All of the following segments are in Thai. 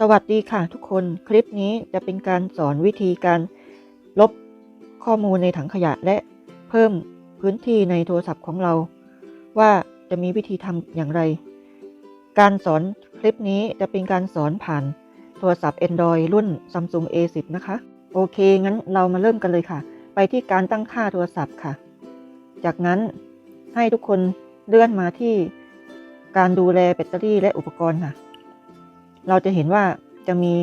สวัสดีค่ะทุกคนคลิปนี้จะเป็นการสอนวิธีการลบข้อมูลในถังขยะและเพิ่มพื้นที่ในโทรศัพท์ของเรา ว่าจะมีวิธีทำอย่างไร การสอนคลิปนี้จะเป็นการสอนผ่านโทรศัพท์ Android รุ่น Samsung A10 นะคะ โอเค งั้นเรามาเริ่มกันเลยค่ะ ไปที่การตั้งค่าโทรศัพท์ค่ะ จากนั้นให้ทุกคนเลื่อนมาที่การดูแลแบตเตอรี่และอุปกรณ์ค่ะ เราจะเห็นว่าจะมี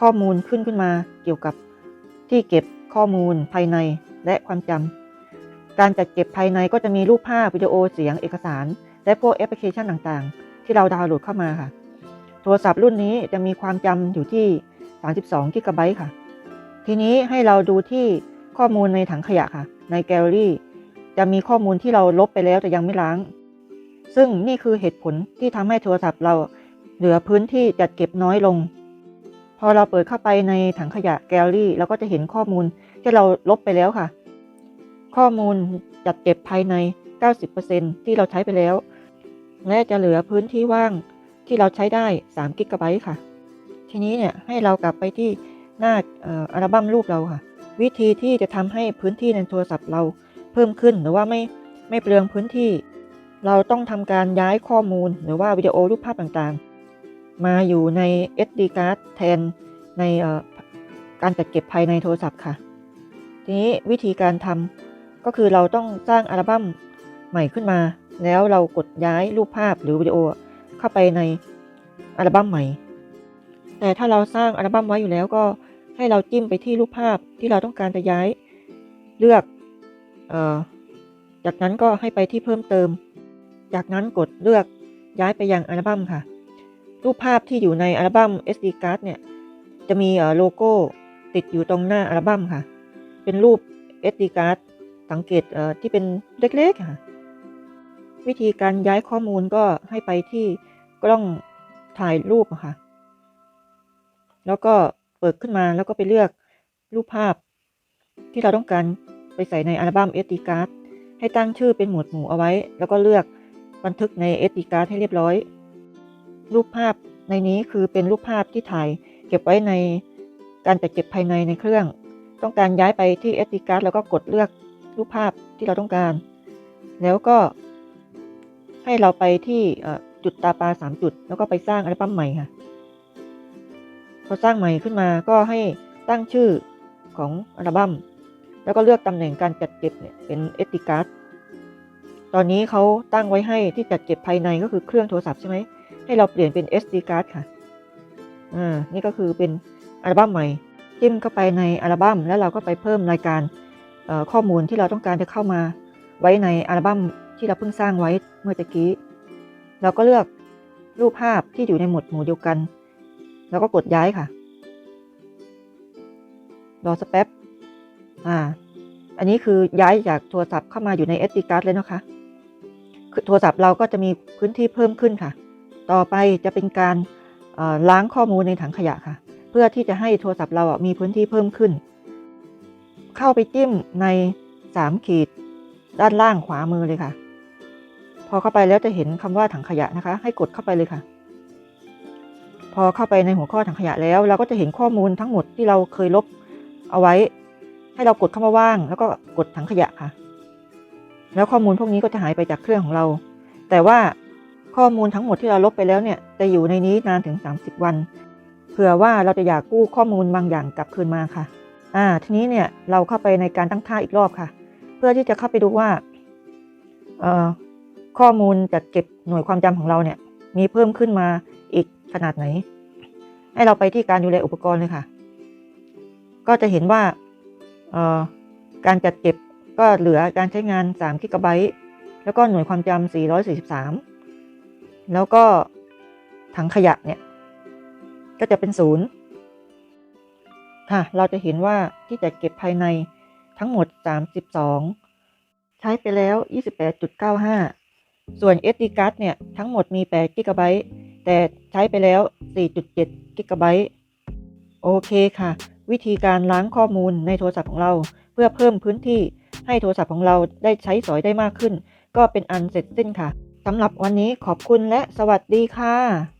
ข้อมูลขึ้นขึ้นมาเกี่ยวกับที่เก็บข้อมูลภายในและความจำการจัดเก็บภายในก็จะมีรูปภาพวิดีโอเสียงเอกสาร และพวกแอปพลิเคชันต่างๆ ที่เราดาวน์โหลดเข้ามาค่ะ โทรศัพท์รุ่นนี้จะมีความจำอยู่ที่ 32กิกะไบต์ค่ะ ทีนี้ให้เราดูที่ข้อมูลในถังขยะค่ะ ในแกลเลอรี่ จะมีข้อมูลที่เราลบไปแล้วแต่ยังไม่ล้าง ซึ่งนี่คือเหตุผลที่ทำให้โทรศัพท์เรา เหลือพื้นที่จัดเก็บน้อยลง พอเราเปิดเข้าไปในถังขยะแกลลี่เราก็จะเห็นข้อมูลที่เราลบไปแล้วค่ะ ข้อมูลจัดเก็บภายใน 90%ที่เราใช้ไปแล้ว และจะเหลือพื้นที่ว่างที่เราใช้ได้ 3 กิกะไบต์ค่ะ ทีนี้เนี่ยให้เรากลับไปที่หน้าอัลบั้มรูปเราค่ะ วิธีที่จะทำให้พื้นที่ในโทรศัพท์เราเพิ่มขึ้นหรือว่าไม่ไม่เปลืองพื้นที่ เราต้องทำการย้ายข้อมูลหรือว่าวิดีโอรูปภาพต่างๆ มาอยู่ใน SD card แทนในการจัดเก็บภายในโทรศัพท์ค่ะ ทีนี้วิธีการทำก็คือเราต้องสร้างอัลบั้มใหม่ขึ้นมา แล้วเรากดย้ายรูปภาพหรือวิดีโอเข้าไปในอัลบั้มใหม่ แต่ถ้าเราสร้างอัลบั้มไว้อยู่แล้วก็ให้เราจิ้มไปที่รูปภาพที่เราต้องการจะย้ายเลือกเอ่อจากนั้นก็ให้ไปที่เพิ่มเติม จากนั้นกดเลือกย้ายไปยังอัลบั้มค่ะ รูปภาพที่อยู่ในอัลบั้ม SD card เนี่ย จะมีโลโก้ติดอยู่ตรงหน้าอัลบั้มค่ะ เป็นรูป SD card สังเกตเที่เป็นเล็กๆค่ะ วิธีการย้ายข้อมูลก็ให้ไปที่กล้องถ่ายรูปอะค่ะ แล้วก็เปิดขึ้นมาแล้วก็ไปเลือกรูปภาพ ที่เราต้องการไปใส่ในอัลบั้ม SD card ให้ตั้งชื่อเป็นหมวดหมู่เอาไว้ แล้วก็เลือกบันทึกใน SD card ให้เรียบร้อย รูปภาพในนี้คือเป็นรูปภาพที่ถ่าย เก็บไว้ในการจัดเก็บภายในในเครื่อง ต้องการย้ายไปที่ SD card แล้วก็กดเลือกรูปภาพที่เราต้องการ แล้วก็ ให้เราไปที่จุดตาปลาสามจุด แล้วก็ไปสร้างอัลบั้มใหม่ค่ะ พอสร้างใหม่ขึ้นมาก็ให้ตั้งชื่อของอัลบั้มแล้วก็เลือกตำแหน่งการจัดเก็บเนี่ยเป็น SD card ตอนนี้เขาตั้งไว้ให้ที่จัดเก็บภายในก็คือเครื่องโทรศัพท์ใช่ไหม ให้เราเปลี่ยนเป็น SD card ค่ะ อ่า นี่ก็คือเป็นอัลบั้มใหม่ จิ้มเข้าไปในอัลบั้ม แล้วเราก็ไปเพิ่มรายการข้อมูลที่เราต้องการจะเข้ามาไว้ในอัลบั้มที่เราเพิ่งสร้างไว้เมื่อตะกี้ เราก็เลือกรูปภาพที่อยู่ในหมวดหมู่เดียวกัน แล้วก็กดย้ายค่ะ รอสักแป๊บ อ่า อันนี้คือย้ายจากโทรศัพท์เข้ามาอยู่ใน SD card เลยนะคะ โทรศัพท์เราก็จะมีพื้นที่เพิ่มขึ้นค่ะ ต่อไปจะเป็นการล้างข้อมูลในถังขยะค่ะ เพื่อที่จะให้โทรศัพท์เรามีพื้นที่เพิ่มขึ้น เข้าไปจิ้มใน 3 ขีดด้านล่างขวามือเลยค่ะ พอเข้าไปแล้วจะเห็นคำว่าถังขยะนะคะ ให้กดเข้าไปเลยค่ะ พอเข้าไปในหัวข้อถังขยะแล้ว เราก็จะเห็นข้อมูลทั้งหมดที่เราเคยลบเอาไว้ ให้เรากดเข้ามาว่าง แล้วก็กดถังขยะค่ะ แล้วข้อมูลพวกนี้ก็จะหายไปจากเครื่องของเรา แต่ว่าข้อมูลทั้งหมดที่เราลบไปแล้วเนี่ยจะอยู่ในนี้นานถึง 30 วัน เผื่อว่าเราจะอยากกู้ข้อมูลบางอย่างกลับคืนมาค่ะ อ่า ทีนี้เนี่ยเราเข้าไปในการตั้งค่าอีกรอบค่ะ เพื่อที่จะเข้าไปดูว่าเอ่อข้อมูลจัดเก็บหน่วยความจำของเราเนี่ย มีเพิ่มขึ้นมาอีกขนาดไหน ให้เราไปที่การดูแลอุปกรณ์เลยค่ะ ก็จะเห็นว่าเอ่อการจัดเก็บ ก็เหลือการใช้งาน3กิกะไบต์แล้วก็หน่วยความจำ443 แล้วก็ถังขยะเนี่ย ก็จะเป็นศูนย์ค่ะ เราจะเห็นว่าที่จัดเก็บภายในทั้งหมด 32 ใช้ไปแล้ว 28.95 ส่วน SD card เนี่ย ทั้งหมดมี8 g b แต่ใช้ไปแล้ว 4.7 g b โอเคค่ะ วิธีการล้างข้อมูลในโทรศัพท์ของเราเพื่อเพิ่มพื้นที่ ให้โทรศัพท์ของเราได้ใช้สอยได้มากขึ้น ก็เป็นอันเสร็จสิ้นค่ะสำหรับวันนี้ขอบคุณและสวัสดีค่ะ